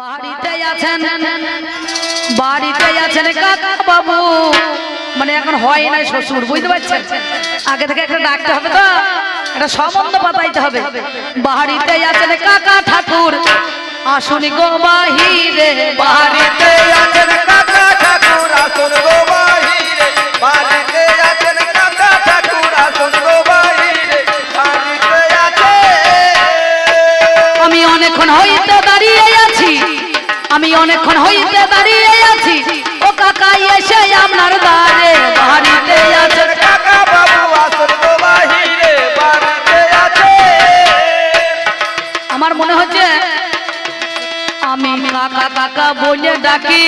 বাড়িতে আছেন? কাকা বাবু মানে এখন হয় না শ্বশুর, বুঝতে পারছেন? আগে থেকে একটা ডাকতে হবে তো, একটা সম্বন্ধ পাতাইতে হবে। বাড়িতে আছেন কাকা ঠাকুর। আসুন গো বাহিরে। বাড়িতে আছেন কাকা ঠাকুর, আসুন গো বাহিরে। বাড়িতে অনেকক্ষণ হইতে দাঁড়িয়ে আছি। আমি অনেকক্ষণ হইতে দাঁড়িয়ে আছি। ও কাকা এসে আপনার দ্বারে বাড়িতে আছেন কাকা বাবু আসুন গো বাহিরে বাড়িতে আছে। আমার মনে হচ্ছে আমি কাকা কাকা বলে ডাকি।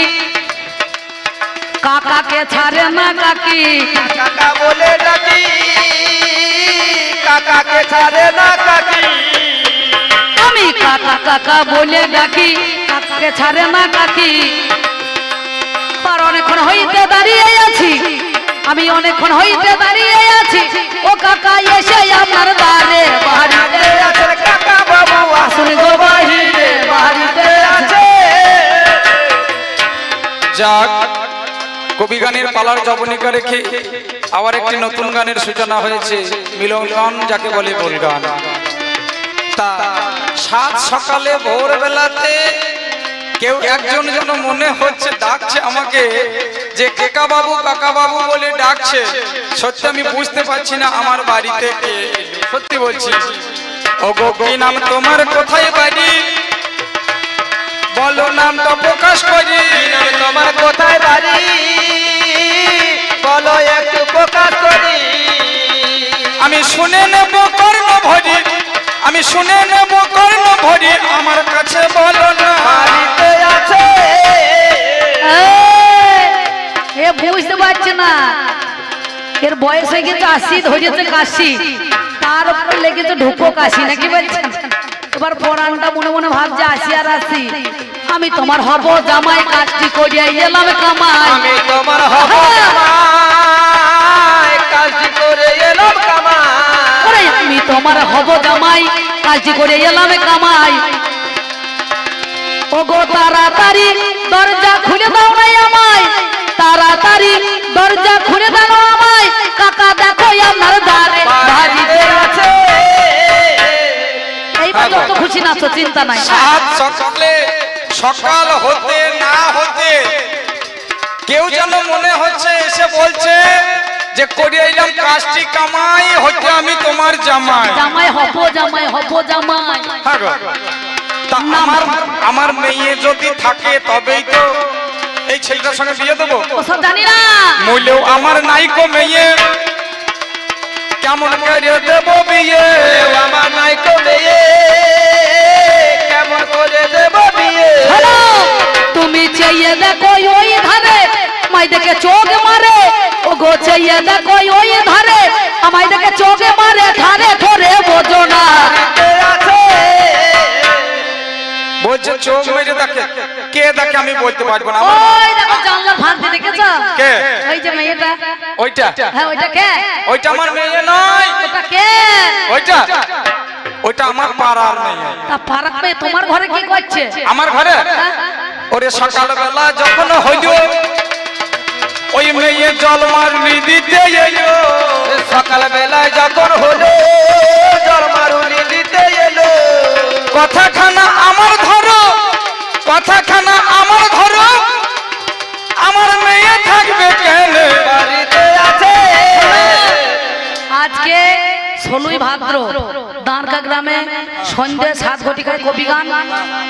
কাকাকে ছাড়ে না কাকি। কাকা বলে ডাকি। কাকাকে ছাড়ে না কাকি। আমি কাকা কাকা বলে ডাকি, কাকাকে ছাড়ে না কাকি। আর অনেকক্ষণ হইতে দাঁড়িয়ে আছি, আমি অনেকক্ষণ হইতে দাঁড়িয়ে আছি। ও কাকা এসে বাড়িতে আছে। যাক, কবি গানের পালার জবনিকা রেখে আবার একটি নতুন গানের সূচনা হয়েছে মিলন গান যাকে বলে বল গান তা সাত সকালে ভোরবেলাতে কেউ একজন যেন মনে হচ্ছে ডাকছে আমাকে যে কেকা বাবু কাকা বাবু বলে ডাকছে। সত্যি আমি বুঝতে পারছি না আমার বাড়িতে সত্যি বলছি। ও গো কি নাম তোমার? কোথায় বাড়ি? বলো নামটা প্রকাশ করি। তোমার? কোথায় বাড়ি? বলো একটু প্রকাশ করি। আমি শুনে নেব কর্ণ ভরি আমি শুনে নেব কর্ণ ভরি আমার কাছে বলো না। বাড়িতে আছে। এ বুঝতে পারছে না। এর বয়স হয়ে গেছে আশি ধরেছে কাশি। তার উপরে লেগেছে ঢুকো কাশি নাকি বলছেন? এবার পরানটা মনে মনে ভাবছে আসি আর আসি আমি তোমার হব জামাই কাজটি করিয়া এলাম কামাই। আমি তোমার হব জামাই, আমি তোমার হব জামাই কাজটি করে এলাম কামাই। ওগো তাড়াতাড়ি দরজা খুলে দাও নাই আমায়। তাড়াতাড়ি দরজা খুলে দাও আমায়। কাকা দেখো আমার দ্বারে বাড়িতে আছে। এইবার যত খুশি নাচো চিন্তা নাই। সাত সকালে সকাল হতে না হতে কেউ যেন মনে হচ্ছে এসে বলছে যে করে এলাম কাজটি কামাই হতে আমি তোমার জামাই। জামাই হব জামাই হব জামাই। হ্যাঁ তা আমার আমার মেয়ে যদি থাকে তবেই তো এই ছেলেটার সঙ্গে বিয়ে দেবো। ওসব জানি না। মূল্যও আমার নাইকো মেয়ে। কেমন করে দেব বিয়ে? আমার নাই তো মেয়ে। কেমন করে দেব বিয়ে? হ্যালো তুমি চেয়ে দেখো ওই ধারে। মাই দেখে চোখ মারে। ও গো চেয়ে দেখো ওই ধারে আমায় দেখে চোখ মারে ধারে ধরে বোঝো না। বলছে চোখ মেরে দেখে। কে দেখে আমি বলতে পারব না? আমার- ওই দেখো জানলার ফাঁক দিয়ে দেখেছ? কে? ওই যে মেয়েটা। ওইটা? হ্যাঁ ওইটা কে? ওইটা আমার মেয়ে নয়। ওটা কে? ওইটা? ওইটা আমার পাড়ার মেয়ে। তা মেয়ে তোমার ঘরে কি করছে? আমার ঘরে? হ্যাঁ? ওরে সকালবেলা যখন হইল ওই মেয়ে জল মারুনি দিতে এলো। সকাল বেলায় যখন হলো জল মারুনি দিতে এলো। কথাখানা আমার ধরো কথাখানা আমার ধরো আমার মেয়ে থাকবে কেন? বাড়িতে আছে। আজকে ষোলোই ভাদ্র দাঁড়কা গ্রামে সন্ধ্যে সাত ঘটিকায় কবি গান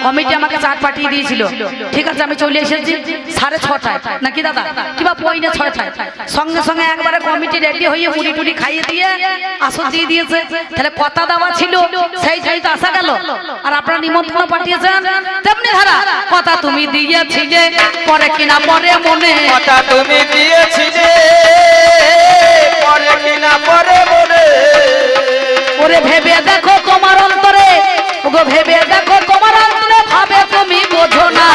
কমিটি আমাকে চাট পাঠিয়ে দিয়েছিল। ঠিক আছে, আমি চলে এসেছি সাড়ে ছটায়। নাকি দাদা? কিবা পয়নে ছয়টায়। সঙ্গে সঙ্গে একবারে কমিটি রেডি হয়ে মুড়ি টুড়ি খাইয়ে দিয়ে আসর দিয়ে দিয়েছে। তাহলে কথা দেওয়া ছিল, সেই সেই তো আসা গেল। আর আপনারা নিমন্ত্রণ পাঠিয়েছেন, তেমনি ধারা, কথা তুমি দিয়েছিলে, পরে কিনা পরে মনে। কথা তুমি দিয়েছিলে। পরে কিনা পরে মনে। ওরে ভেবে দেখো তোমার অন্তরে। ওগো ভেবে দেখো তোমার অন্তরে ভাবে তুমি বোঝো না।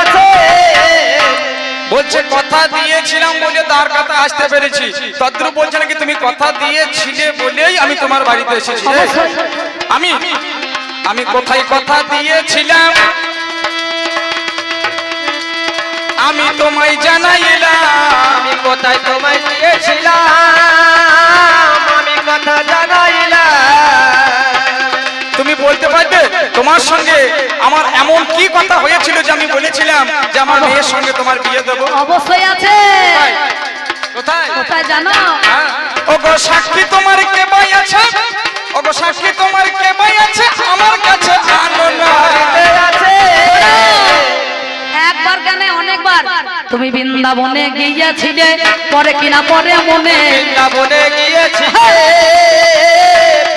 আছে। বলছে কথা দিয়েছিলাম বলে তার কথা আসতে পেরেছি। তদ্রু বলছে নাকি তুমি কথা দিয়েছিলে বলেই আমি তোমার বাড়িতে এসেছি। আমি আমি কোথায় কথা দিয়েছিলাম? আমি তোমায় জানাইলাম। আমি কোথায় তোমায় দিয়েছিলাম? আমি কথা জানাইলাম। তুমি বলতে পারবে তোমার সঙ্গে আমার এমন কি কথা হয়েছিল যে আমি বলেছিলাম যে আমার মেয়ের সঙ্গে তোমার বিয়ে দেবো? অবশ্যই আছে। কোথায়? কোথায়? জানো? হ্যাঁ। ওগো সাক্ষী তোমার কে বাই আছে? ওগো সাক্ষী তোমার কে বাই আছে? আমার কাছে আনো না। অনেকবার। তুমি বৃন্দাবনে গিয়েছিলে পরে কিনা পরে মনে। বৃন্দাবনে গিয়েছি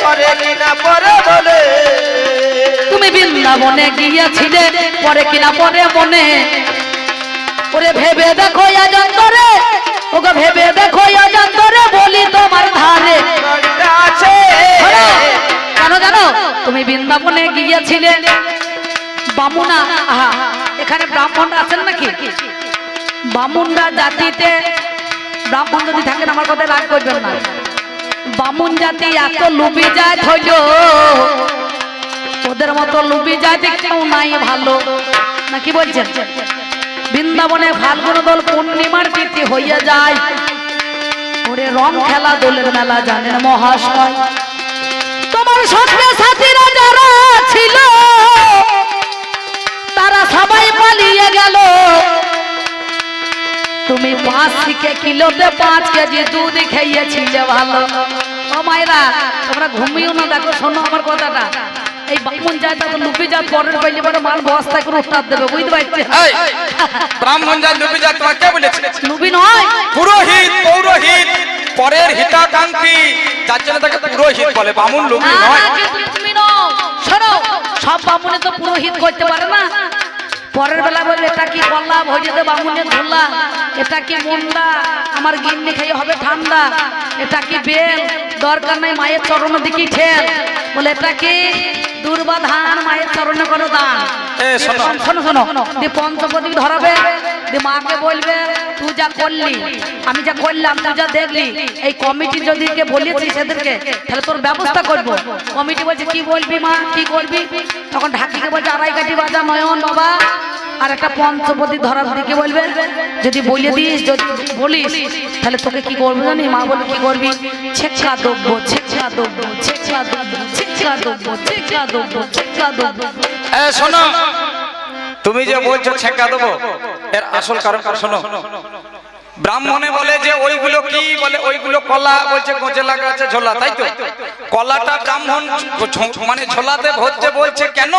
পরে কিনা পরে বলে তুমি বৃন্দাবনে গিয়েছিলে পরে কিনা পরে মনে। ওরে ভেবে দেখো অজন্তরে ওকে ভেবে দেখো অজন্তরে বলি তোমার ধারে। আছে। জানো জানো তুমি বৃন্দাবনে গিয়েছিলে। বামুনা আহা এখানে ব্রাহ্মণ আছেন নাকি? বামুনরা জাতিতে ব্রাহ্মণ যদি থাকেন, আমার কথা রাগ করবেন না। বামুন জাতি এত লুবি যায় হইল ওদের মতো লুবি জাতি কেউ নাই, ভালো। না, কি বলছেন? বৃন্দাবনে ফাল্গুন দল পূর্ণিমার তিথি হইয়া যায়। ওরে রং খেলা দোলের মেলা জানেন মহাশয়। তোমার সঙ্গে সাথীরা যারা ছিল তারা সবাই পালিয়ে গেল। তুমি পাঁচ থেকে কিলোতে পাঁচ কেজি দুধ খেয়েছিলে ভালো। ও মায়েরা তোমরা ঘুমিও না দেখো শোনো আমার কথাটা। এই বামুন যায় তো লুপি যা পরের পাইলে পরে মাল বস্তা করে উত্তাপ দেবে বুঝতে পারছি? ব্রাহ্মণ যা লুবি যা তোমার কে বলেছে? লুবি নয়। পুরোহিত পৌরোহিত পরের হিতাকাঙ্ক্ষী যার জন্য তাকে পুরোহিত বলে। বামুন না, নয়। তুমি নও। শোনো, সব বামুনে তো পুরোহিত করতে পারে না। পরের বেলা বললে, এটা কি বললা ভজিতে বামুনে ধরলা এটা কি মুন্ডা? আমার গিন্নি খাই হবে ঠান্ডা। এটা কি বেল? দরকার নাই মায়ের চরণের দিকে ঠেল। বলে এটা কি দুর্বা ধান মায়ের চরণ করো দান। শোনো। শোনো দিয়ে পঞ্চপতি ধরাবে দিয়ে মাকে বলবে তুই যা করলি আমি যা করলাম তুই যা দেখলি এই কমিটি যদি কে বলিয়েছি সেদেরকে তাহলে তোর ব্যবস্থা করব। কমিটি বলছে কি বলবি মা? কি করবি? তখন ঢাকিকে বলছে আড়াই কাটি বাজা নয়ন বাবা আর একটা পঞ্চপতি ধরার দিকে বলবে যদি বলে দিস, যদি বলিস, তাহলে তোকে কি করব জানি? মা বলে কি করবি? ছেঁচা দেবো ছেঁচা দেবো ছেঁচা দেবো ছেঁচা দেবো ছেঁচা দেবো ছেঁচা দেবো এ, শোনো। তুমি যে বলছো ছেঁকা দেবো এর আসল কারণ শোনো। ব্রাহ্মণে বলে যে ওইগুলো কি? বলে ওইগুলো কলা, বলছে গোজে লাগা আছে ঝোলা, তাই তো? কলাটা ব্রাহ্মণ মানে ঝোলাতে ভরতে বলছে কেন?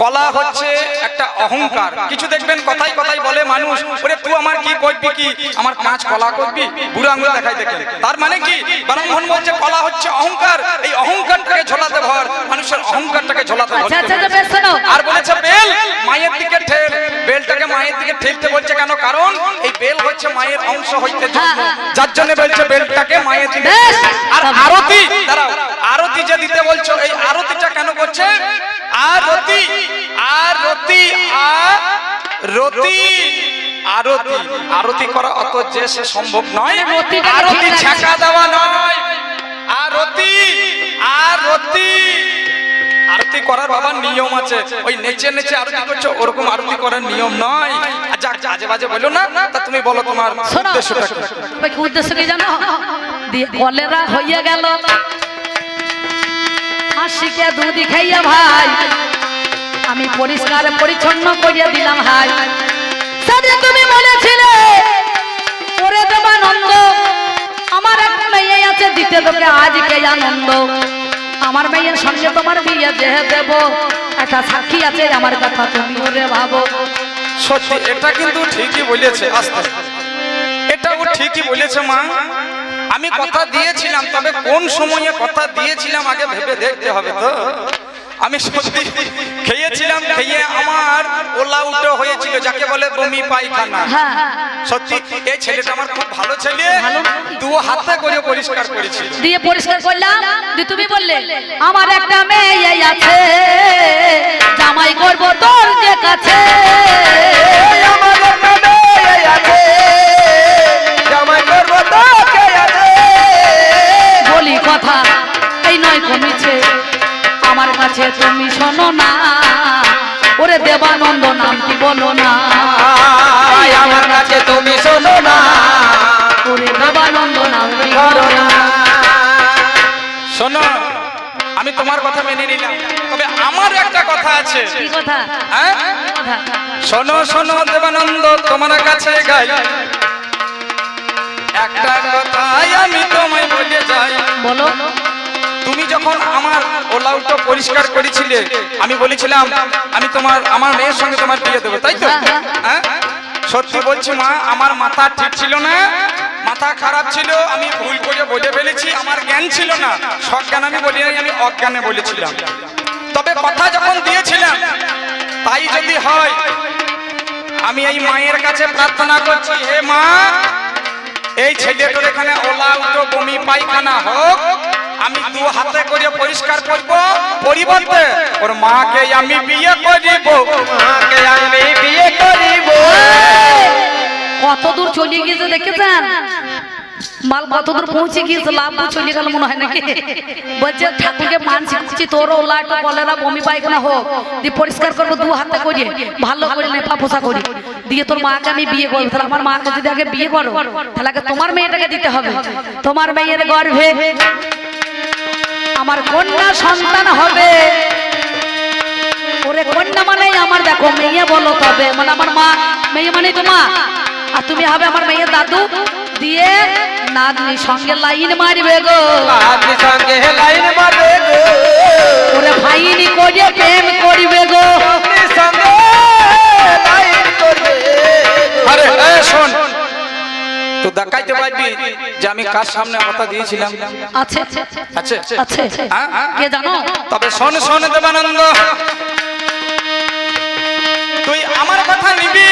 কলা হচ্ছে একটা অহংকার। কিছু দেখবেন কথাই কথাই বলে মানুষ ওরে তুই আমার কি করবি কি? আমার পাঁচ কলা করবি? বুড়ো আঙুল দেখাই দেখেন তার মানে কি? ব্রাহ্মণ বলছে কলা হচ্ছে অহংকার। এই অহংকারটাকে ঝোলাতে ভর মানুষের অহংকারটাকে ঝোলাতে ভর। আচ্ছা আচ্ছা আচ্ছা, আর বলেছে বেল মায়ের দিকে ঠেল। বেলটাকে মায়ের দিকে ঠেলতে বলছে কেন? কারণ এই বেল হচ্ছে মায়ের অংশ হইতে। হ্যাঁ, হ্যাঁ। যার জন্য বলছে বেলটাকে মায়ের দিকে আর আরতি দাঁড়াও আরতি যে দিতে বলছো এই আরতিটা কেন করছে? আরতি আরতি আরতি আরতি আরতি করা অত যে সে সম্ভব নয়। আরতি। ছাকা দেওয়া নয়। আরতি আরতি আরতি করার বাবার নিয়ম আছে। ওই নেচে নেচে আরতি করছ ওরকম আরতি করার নিয়ম নয়। আর যাক আজে বাজে বলো না তা তুমি বলো তোমার উদ্দেশ্যটা কি? কি উদ্দেশ্য কি জানো? দিয়ে কলেরা হইয়া গেল। হাসিকে দুধ খাইয়া ভাই, আমি পরিষ্কার পরিচ্ছন্ন করিয়া দিলাম ভাই তুমি বলেছিলে, ওরে দেবানন্দ, আমার একটা মেয়ে আছে, দিতে তোকে আজকে আনন্দ। আমার মেয়ের সঙ্গে তোমার বিয়ে দেহে দেব। একটা সাক্ষী আছে, আমার কথা তুমি ওরে ভাবো। সত্যি, এটা কিন্তু ঠিকই বলেছে। এটা ও ঠিকই বলেছে মা। আমি কথা দিয়েছিলাম তবে কোন সময়ে কথা দিয়েছিলাম আগে ভেবে দেখতে হবে তো? আমি সত্যি খেয়েছিলাম খেয়ে আমার ওলা উল্টো হয়েছিল যাকে বলে বমি পায়খানা। হ্যাঁ সত্যি এই ছেলেটা আমার খুব ভালো ছেলে। দু হাতে করে পরিষ্কার করেছিল। দিয়ে পরিষ্কার করলাম দিয়ে তুমি বললে আমার একটা মেয়ে আছে জামাই করব তোর যে কাছে। আমার একটা মেয়ে আছে। কথা এই নয় কমিছে। আমার কাছে তুমি শোনো না। ওরে দেবানন্দ নাম কি বলো না? আমার কাছে তুমি শোনো না। ওরে দেবানন্দ নাম করো না? শোনো আমি তোমার কথা মেনে নিলাম। তবে আমার একটা কথা আছে। হ্যাঁ? শোনো শোনো দেবানন্দ তোমার কাছে গাই। একটা কথাই আমি তোমায় বলে যাই বলো। তুমি যখন আমার ওলাউটো পরিষ্কার করেছিলে আমি বলেছিলাম আমি তোমার আমার মেয়ের সঙ্গে তোমার বিয়ে দেবো তাই তো? হ্যাঁ সত্যি বলছি মা আমার মাথা ঠিক ছিল না মাথা খারাপ ছিল আমি ভুল করে বলে ফেলেছি আমার জ্ঞান ছিল না। সজ্ঞান আমি বলি আমি অজ্ঞানে বলেছিলাম। তবে কথা যখন দিয়েছিলাম তাই যদি হয় আমি এই মায়ের কাছে প্রার্থনা করছি হে মা এই ছেলেটার এখানে ওলা উল্টো বমি পায়খানা হোক আমি দু হাতে করে পরিষ্কার করব পরিবর্তে ওর মাকে আমি বিয়ে করিব। মাকে আমি বিয়ে করিব। কত দূর চলে গিয়েছে দেখেছেন? মাল কত দূর পৌঁছে গিয়েছে, লাভ চলে গেল মনে হয় নাকি? বলছে, ঠাকুরকে মানছি, খুঁজছি তোর ওলা একটু কলেরা বমি পায়খানা হোক। দিয়ে পরিষ্কার করব দু হাতে করিয়ে, ভালো করে লেপা পোষা করি। দিয়ে তোর মাকে আমি বিয়ে করব। তাহলে আমার মাকে যদি আগে বিয়ে করো, তাহলে আগে তোমার মেয়েটাকে দিতে হবে। তোমার মেয়ের গর্ভে আমার কন্যা সন্তান হবে। ওরে কন্যা মানে আমার, দেখো, মেয়ে বলো তবে। মানে আমার মা, মেয়ে মানে তো মা। আর তুমি হবে আমার মেয়ের দাদু। দিয়ে নাতনি সঙ্গে লাইন মারবে গো। আপনি সঙ্গে লাইন মারবে গো। ওরে ভাইনি করে প্রেম করবে গো। সঙ্গে লাইন করবে। আরে এ শোন। তো দেখাইতে পারবি যে আমি কার সামনে কথা দিয়েছিলাম? আছে। আছে? আছে। হ্যাঁ, হ্যাঁ। কে জানো? তবে শোন শোন দেবানন্দ। তুই আমার কথা নিবি?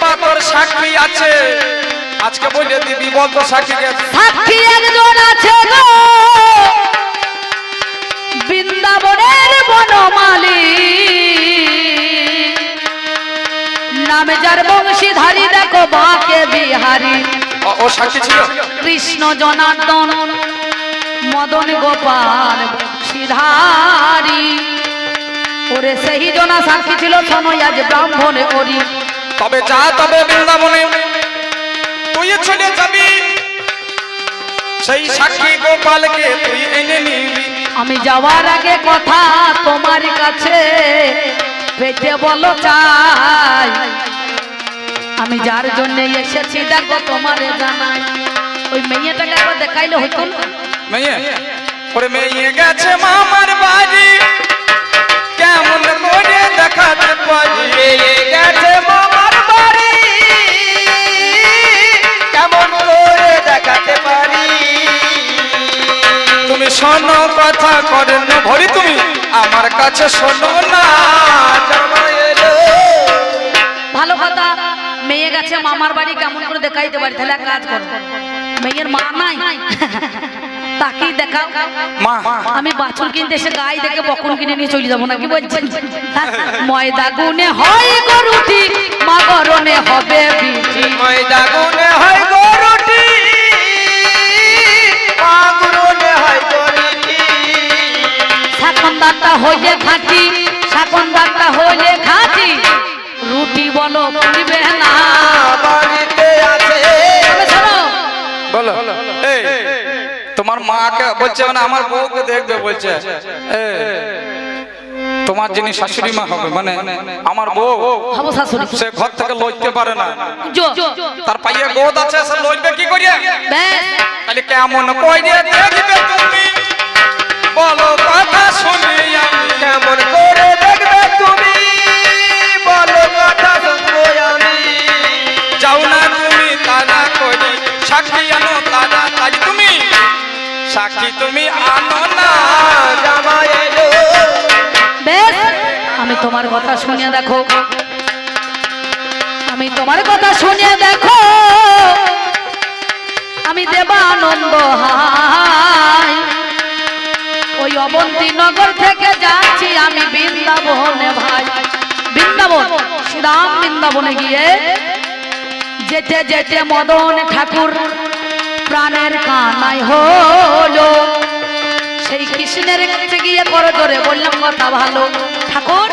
কে বা তোর সাক্ষী আছে। আজকে বলে দিবি বল তো সাক্ষীকে সাক্ষী একজন আছে গো। বৃন্দাবনের বনমালী। নামে যার বংশীধারী দেখো বাকে বিহারী। ও- সাক্ষী ছিল? কৃষ্ণ জনার্দন মদন গোপাল বংশীধারী। ওরে সেই জনা সাক্ষী ছিল আজ ব্রাহ্মণে করি। তবে যা তবে বৃন্দাবনে। তুই চলে যাবি। সেই সাক্ষী গোপালকে তুই এনে নিবি। আমি যাওয়ার আগে কথা তোমার কাছে পেটে বলো চাই। আমি যার জন্য এসেছি দেখো তোমারে জানাই। ওই মেয়েটাকে একবার দেখাইলে হইতো না? মেয়ে ওরে মেয়ে গেছে মামার বাড়ি। কেমন করে দেখাতে পারি? পেয়ে গেছে মামার কথা করেন ভরি তুমি। আমার কাছে শোনো না ভালো কথা মেয়ে গেছে মামার বাড়ি কেমন করে দেখাইতে পারি? তাহলে এক কাজ করো। মেয়ের মা নাই? তাকেই দেখাও। মা। আমি বাছুর কিনতে এসে গাই দেখে বকন কিনে নিয়ে চলে যাব নাকি বলছেন? ময়দা গুনে হয় গরুটি মা গরনে হবে ময়দা গুনে হয় গরুটি মাগুরনে হয় গরুটি শাকন্দারটা হইলে খাঁটি শাকন্দারটা হইলে খাঁটি। রুটি বলো পুড়বে না। বাড়িতে আছে। বলো। এই তোমার মাকে বলছে মানে আমার বউকে দেখবে বলছে। তোমার যিনি শাশুড়ি মা হবে মানে আমার বউ সে ঘর থেকে লইতে পারে না। তার পাইয়ে গোদ আছে সে লইবে কি করিয়া? তাহলে কেমন কইরে দেখবে তুমি? বলো কথা শুনি আমি। কেমন করে দেখবে তুমি? বলো কথা শুনব আমি। যাও না তুমি তারা করি সাক্ষী আনো তারা তাই তুমি। সাক্ষী তুমি আনো না। বেশ আমি তোমার কথা শুনিয়ে দেখো। আমি তোমার কথা শুনিয়ে দেখো। আমি দেবানন্দ ওই অবন্তী নগর থেকে যাচ্ছি আমি বৃন্দাবনে ভাই। বৃন্দাবন, শ্রীরাম বৃন্দাবনে গিয়ে যেতে যেতে মদন ঠাকুর প্রাণের কানাই হলো। সেই কৃষ্ণের কাছে গিয়ে করে ধরে বললাম, কথা ভালো। ঠাকুর,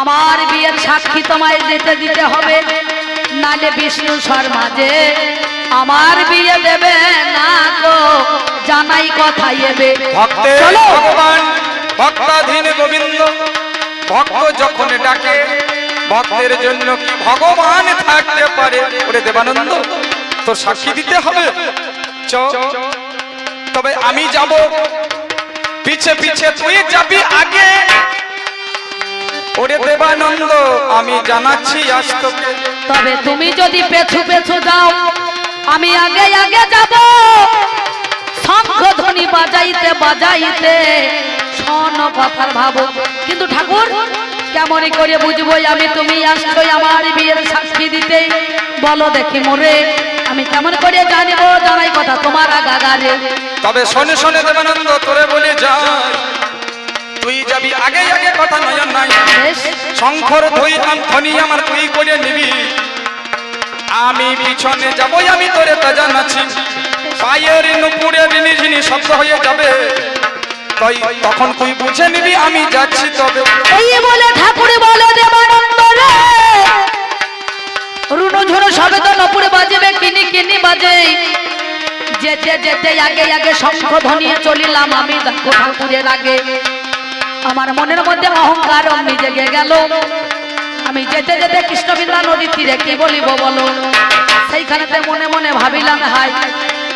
আমার বিয়ের সাক্ষী তোমায় যেতে দিতে হবে। নালে বিষ্ণু শর্মা যে আমার বিয়ে দেবে না গো জানাই কথা এবে। ভক্তের চলো। ভগবান ভক্তাধীন গোবিন্দ ভক্ত যখন ডাকে ভক্তের জন্য কি ভগবান থাকতে পারে? ওরে দেবানন্দ তোর সাক্ষী দিতে হবে। চ তবে আমি যাব। পিছে পিছে তুই যাবি আগে। ওরে দেবানন্দ আমি জানাচ্ছি আজ তবে তুমি যদি পেছু পেছু যাও আমি আগে আগে যাব। শঙ্খ ধ্বনি বাজাইতে বাজাইতে শোন কথার ভাবো কিন্তু ঠাকুর কেমনই করে বুঝব আমি? তুমি আসছো আমার বিয়ের সাক্ষী দিতে। বলো দেখি মোরে আমি কেমন করে জানিব? জানাই কথা তোমার আগাগারে। তবে শোনে শোনে দেবানন্দ তোরে বলে যাই। তুই যাবি আগে আগে কথা নয় নাই। শঙ্কর ধুই ধনি আমার তুই করে নিবি। আমি পিছনে যাবই আমি তোরে তা জানাচ্ছি। পায়ের নুপুরে রিনি ঝিনি শব্দ হয়ে যাবে। তাই তখন তুই বুঝে নিবি, আমি যাচ্ছি তবে। এই বলে ঠাকুরে বলে দেবানন্দ রে। রুনু ঝুনু সবে তো নপুরে বাজবে, কিনি কিনি বাজে। যেতে যেতে আগে আগে শঙ্খ ধ্বনিয়ে চলিলাম, আমি ঠাকুরের আগে। আমার মনের মধ্যে অহংকার জেগে গেল। আমি যেতে যেতে কৃষ্ণবিন্দা নদীর তীরে কি বলিব বলো? সেইখানেতে মনে মনে ভাবিলাম হাই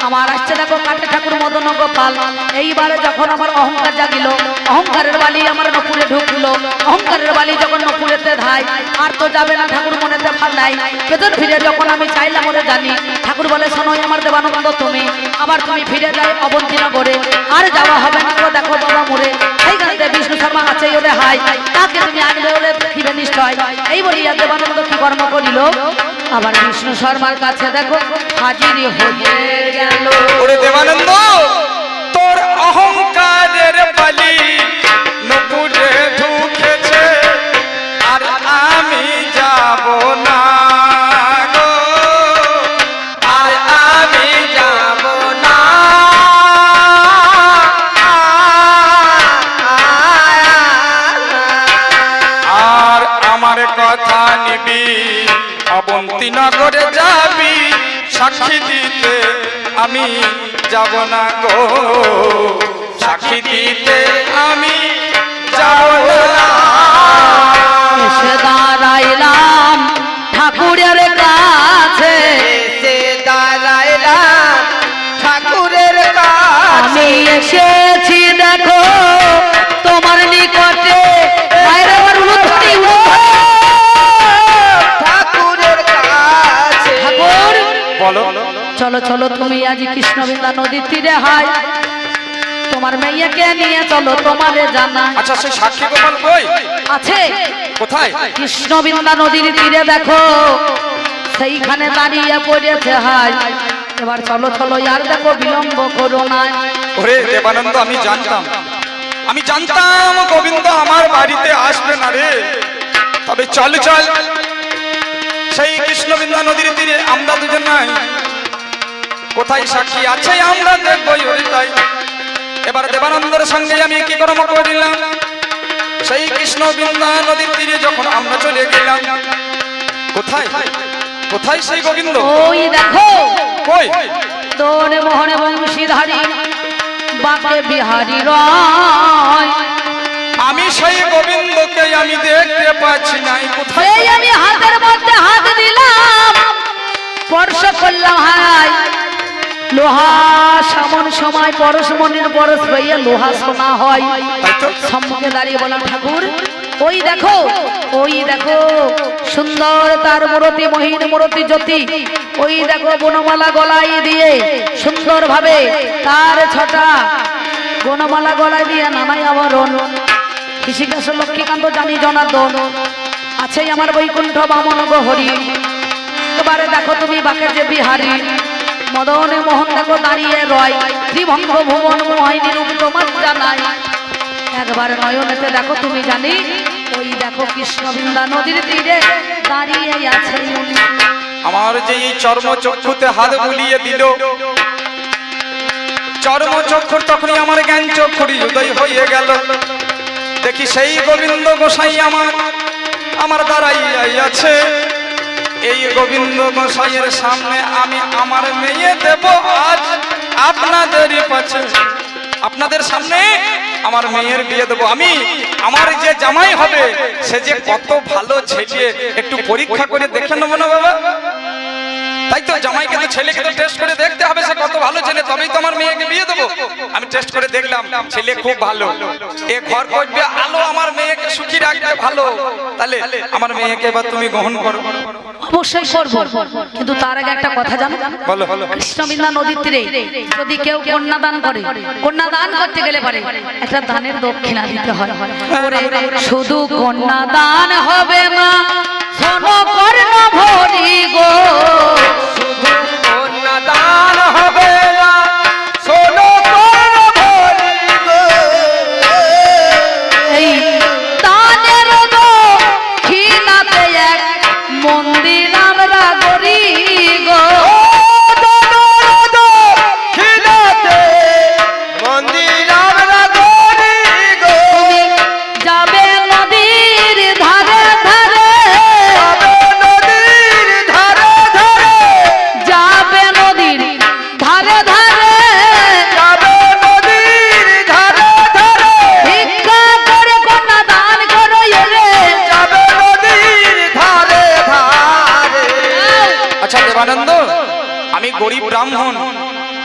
আমার আসছে দেখো কাটে ঠাকুর মদন গোপাল। এইবারে যখন আমার অহংকার জাগিল, অহংকারের বালি আমার নপুরে ঢুকলো। অহংকারের বালি যখন নপুরেতে ধাই আর তো যাবে না ঠাকুর মনেতে ভালো নাই। পেছন ফিরে যখন আমি চাইলাম ওরে জানি, ঠাকুর বলে শোনোই আমার দেবানন্দ তুমি, আবার তুমি ফিরে যাই অবন্তিনগরে। আর যাওয়া হবে না দেখো বাবা করিল আবার বিষ্ণু শর্মার কাছে দেখো হাজির হয়ে গেল। ওরে দেবানন্দ তোর অহংকারের বালি সাক্ষী দিতে আমি যাব না গো। সাক্ষী দিতে আমি যাব না। এসে দাঁড়াইলাম ঠাকুরের কাছে। এসে দাঁড়াইলাম ঠাকুরের কাছে। চলো চলো তুমি আজ কৃষ্ণবিন্দা নদীর তীরে হাই তোমার মেয়েকে নিয়ে চলো তোমারে জানা। আচ্ছা সেই সাক্ষী গোপাল কই? আছে। কোথায়? কৃষ্ণবিন্দা নদীর তীরে দেখো সেইখানে দাঁড়িয়ে পড়েছে হাই এবার চলো চলো আর দেখো বিলম্ব করো না। ওরে দেবানন্দ আমি জানতাম। আমি জানতাম গোবিন্দ আমার বাড়িতে আসবে না রে। তবে চল চল। সেই কৃষ্ণবিন্দা নদীর তীরে আমরা দুজন নাই। কোথায় সাক্ষী আছে আমরা দেখবই ওরে তাই এবার দেবানন্দের সঙ্গে আমি কি কর্ম করিলাম সেই কৃষ্ণবিন্দা নদীর তীরে যখন আমরা চলে গেলাম। কোথায়? কোথায় সেই গোবিন্দ? ওই দেখো। কই? তোরে মোহনে বংশীধারী বাপে বিহারী রয়। আমি সেই গোবিন্দকে আমি দেখতে পাচ্ছি নাই। কোথায়? আমি হাতের মধ্যে হাত দিলাম। স্পর্শ করলাম হাই লোহা সামন সময় পরশ মনির পরশ হইয়ে লোহা সোনা হয়। সম্মুখে দাঁড়িয়ে বললাম, ঠাকুর, ওই দেখো ওই দেখো, সুন্দর তার মূরতি, মহিন মূরতি জ্যোতি, ওই দেখো বনমালা গলায় দিয়ে সুন্দর ভাবে তার ছটা বনমালা গলায় দিয়ে নানাই আবরণ। কৃষিকাশ লক্ষ্মীকান্ত জানি জনার্দন আছে আমার বৈকুণ্ঠ বামন গহরি। এবারে দেখো তুমি বাকে যে বিহারি মদনে মোহন দেখো দাঁড়িয়ে রয়। ত্রিভঙ্গ ভুবন মোহিনী রূপ তোমার জানাই একবার নয়নেতে দেখো তুমি জানি, ওই দেখো কৃষ্ণবৃন্দা নদীর তীরে দাঁড়িয়ে আছে আমার যে এই চর্ম চক্ষুতে হাত বুলিয়ে দিল চর্ম চক্ষুর তখনই আমার জ্ঞান চক্ষুরি উদয় হয়ে গেল। দেখি সেই গোবিন্দ গোসাই আমার আমার দ্বারাই আছে। এই গোবিন্দ মশাইয়ের সামনে আমি আমার মেয়ে দেব আজ। আপনাদের পাশে আপনাদের সামনে আমার মেয়ের বিয়ে দেবো। আমি, আমার যে জামাই হবে, সে যে কত ভালো ছেলে, একটু পরীক্ষা করে দেখে নেব না বাবা? তাই তো জামাইকে তো ছেলেকে তো টেস্ট করে দেখতে হবে সে কত ভালো ছেলে তবেই তো আমার মেয়েকে বিয়ে দেবো। আমি টেস্ট করে দেখলাম ছেলে খুব ভালো। এ ঘর করবে আলো আমার মেয়েকে সুখী রাখবে ভালো। তাহলে আমার মেয়েকে এবার তুমি গ্রহণ করো। অবশ্যই করব। কিন্তু তার আগে একটা কথা জানো? বলো। কৃষ্ণবিন্দা নদীর তীরে যদি কেউ কন্যা দান করে কন্যা দান করতে গেলে পারে একটা দানের দক্ষিণা দিতে হয়। শুধু কন্যা দান হবে না শোনো কর্ণ ভরি গো। গরিব ব্রাহ্মণ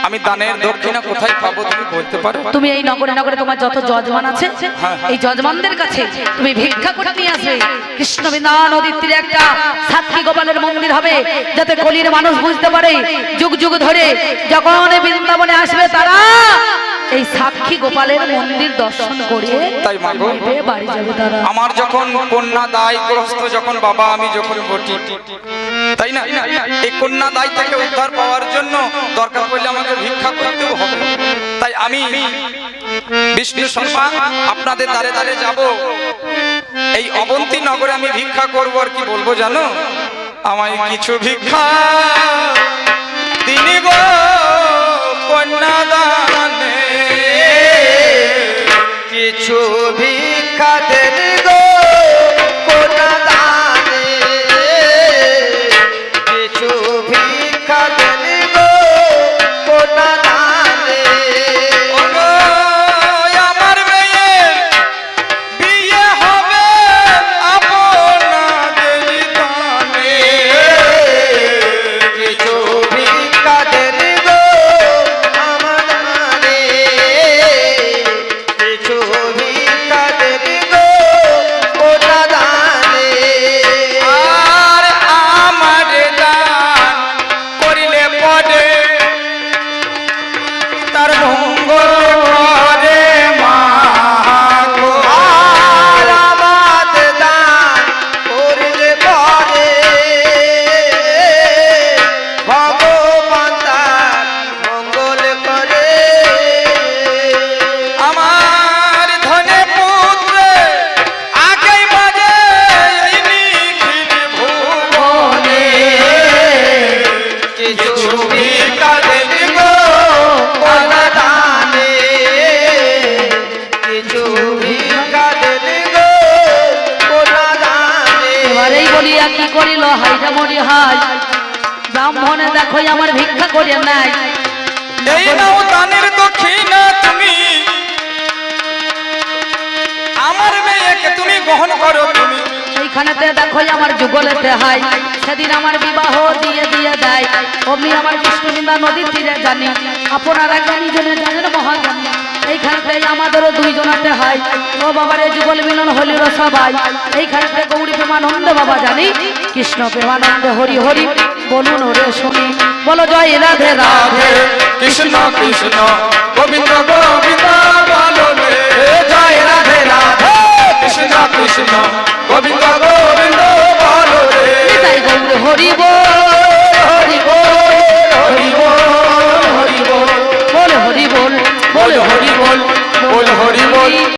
আমি দানের দক্ষিণা কোথায় পাবো তুমি বলতে পারো তুমি এই নগরে নগরে তোমার যত যজমান আছে হ্যাঁ, হ্যাঁ। এই যজমানদের কাছে তুমি ভিক্ষা করে নিয়ে আসবে কৃষ্ণ কৃষ্ণবিন্দা নদীর তীরে একটা সাক্ষী গোপালের মন্দির হবে যাতে কলির মানুষ বুঝতে পারে যুগ যুগ ধরে যখন বৃন্দাবনে আসবে তারা এই সাক্ষী গোপালের মন্দির দর্শন করে তাই মা গো। নেবে বাড়ি যাবে তারা আমার যখন কন্যা দায়গ্রস্ত যখন বাবা আমি যখন ঘটি তাই না? এই কন্যা দায় থেকে উদ্ধার পাওয়ার জন্য দরকার পড়লে আমাকে ভিক্ষা করতেও হবে। তাই আমি বিষ্ণু শর্মা আপনাদের দ্বারে দ্বারে যাব। এই অবন্তী নগরে আমি ভিক্ষা করব আর কি বলব জানো? আমায় কিছু ভিক্ষা তিনি গো। কিছু ভিক্ষা দেন ভিক্ষা করে নাই। এই নাও দানের দক্ষিণা তুমি। আমার মেয়েকে তুমি গ্রহণ করো তুমি। এইখানেতে দেখো আমার যুগলেতে হাই। সেদিন আমার বিবাহ দিয়ে দিয়ে দেয়। অমনি আমার কৃষ্ণবিন্দা নদীর তীরে জানি। আপনারা জ্ঞানী জনে জানেন মহাজ্ঞানী। এইখানেতে আমাদেরও দুইজনাতে হাই। ও বাবারে যুগল মিলন হলির সবাই। এইখানেতে গৌরী প্রেমানন্দ বাবা জানি। কৃষ্ণ প্রেমানন্দ হরি হরি। বলুন রে শুনি। বলো জয় রাধে রাধে। কৃষ্ণ কৃষ্ণ গোবিন্দ গোবিন্দ বলো রে। জয় রাধে রাধে। কৃষ্ণ কৃষ্ণ গোবিন্দ গোবিন্দ বলো রে। নিতাই গৌর হরি বল হরি বল হরি বল হরি বল। বল হরি বল বল হরি বল বল হরি বল।